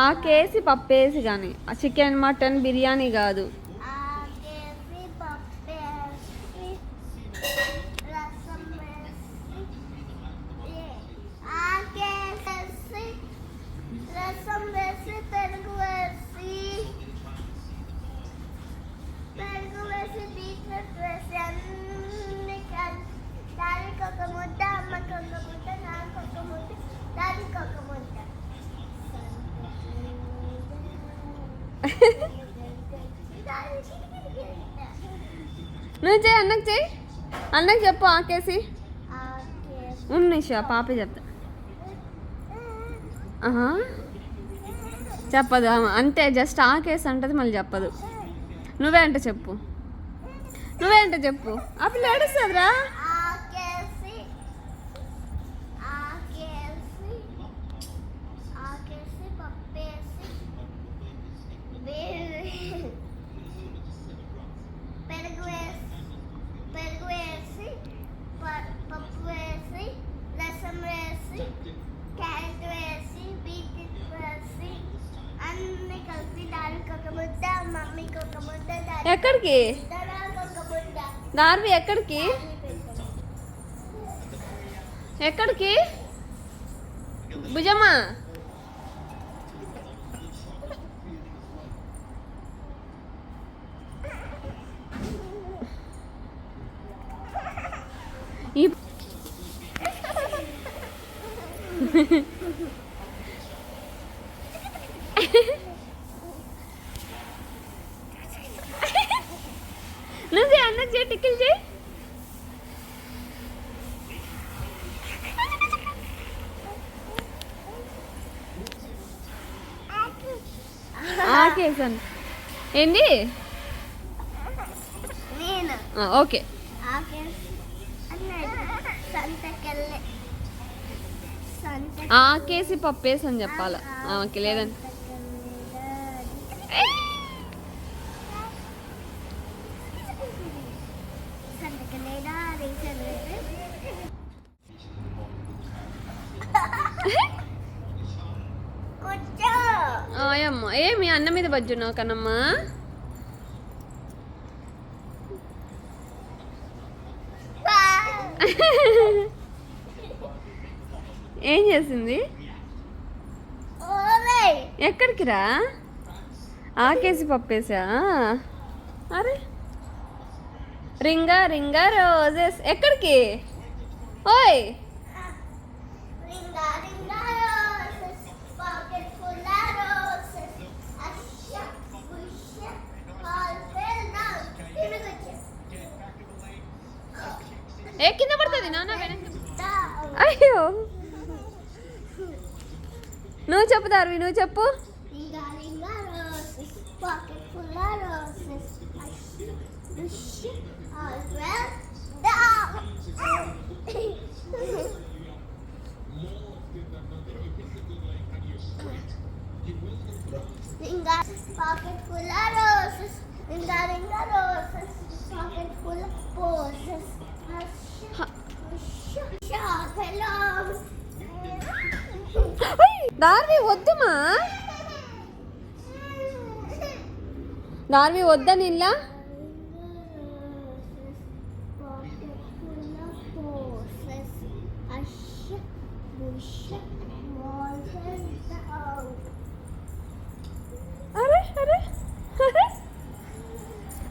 ఆకేసి పప్పేసి కానీ chicken mutton biryani కాదు. వేసి రసం వేసి వేసి వేసి వేసి అన్ని కలిసి దానికి ఒక ముద్ద అమ్మకి ఒక ముద్ద నాకు ఒక ముద్ద దానికి ఒక ముద్ద. నువ్వు చేయి అన్నకు చేయి. అన్నకు చెప్పు ఆకేసి. ఉన్నిషా పాపే చెప్తా. ఆహా. చెప్పదు అంతే జస్ట్ ఆకేసి అంటది మళ్ళీ చెప్పదు. నువ్వే అంటే చెప్పు. నువ్వే అంటే చెప్పు. అప్పుడు నడుస్తుందిరా ఎక్కడికి? నాకు ఒక ముద్ద దార్వి ఎక్కడికి? ఎక్కడికి? భుజమ్మా? ఈ నువ్వు చేయి అన్నకు చేయి. టిక్కిలు చేయి ఆకేసాను ఏంటి ఓకే. ఆకేసి. అన్నది సంతకెళ్ళి సంత ఆకేసి పప్పేసి అని చెప్పాల. ఆమెకి లేదని ఆయమ్మ ఏమి అన్న మీద బజ్జున్నావు కనమ్మా? ఏం చేసింది? ఎక్కడికి రా? ఆకేసి పప్పేసా? అరే. Ring a ring a roses. ఎక్కడికి? ఓయ్ ring a ring a roses pocket full of roses అష్షా బుష్షా ఆల్ ఫెల్ డౌన్ తినకొచ్చు ఏ కింద పడుతుంది నాన్న వెనక్కి. అయ్యో. నువ్వు చెప్పు దార్వి నువ్వు చెప్పు. రింగా పాకెట్ దార్వి వద్దుమా దార్వి వద్దని ఇలా Pocket అరే అరే.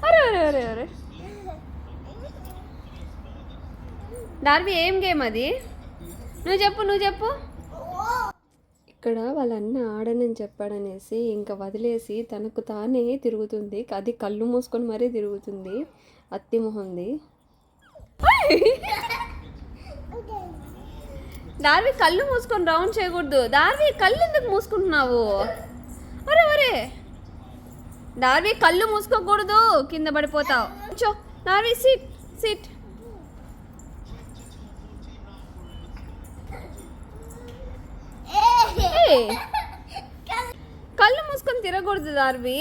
అరే అరే అరే అరే. అరే ఏం గేమ్ అది? నువ్వు చెప్పు నువ్వు చెప్పు. ఇక్కడ వాళ్ళ అన్న ఆడనని చెప్పాడనేసి ఇంకా వదిలేసి తనకు తానే తిరుగుతుంది. అది కళ్ళు మూసుకొని మరీ తిరుగుతుంది. అత్తి మొహంది. దార్వి కళ్ళు మూసుకొని రౌండ్ చేయకూడదు. దార్వి కళ్ళు ఎందుకు మూసుకుంటున్నావు? అరే అరే దార్వి కళ్ళు మూసుకోకూడదు. కింద పడిపోతావు. చో దార్వి సిట్ సిట్ ఏ కళ్ళు మూసుకొని తిరగకూడదు దార్వి.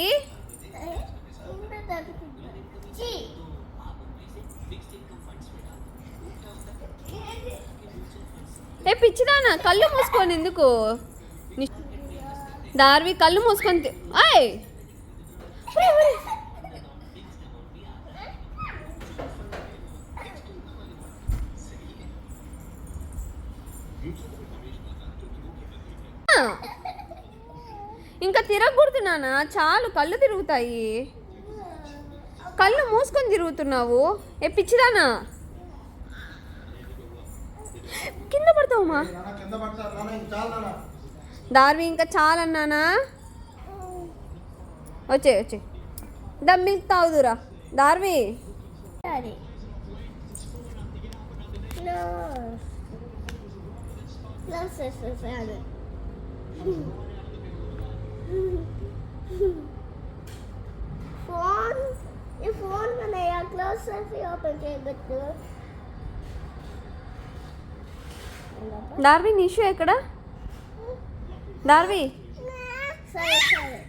ఏ పిచ్చిదానా కళ్ళు మూసుకొని ఎందుకు? దార్వి కళ్ళు మూసుకొని తి- ఆయ్ ఇంకా ఇంకా నానా చాలు కళ్ళు తిరుగుతాయి కళ్ళు మూసుకొని తిరుగుతున్నావు ఏ పిచ్చిదానా కింద పడతావమ్మా దార్వి నాన్న ఇంకా చాలన్నానా వచ్చే వచ్చే దమ్మి తాగుదురా దార్వి No. No, sir, sir, sir. Phone ఈ ఫోన్ మనయ్య క్లోజ్ సెల్ఫీ ఓపెన్ చేయబట్టు. డార్విన్ ఇష్యూ ఎక్కడ? డార్వి. సరే సరే.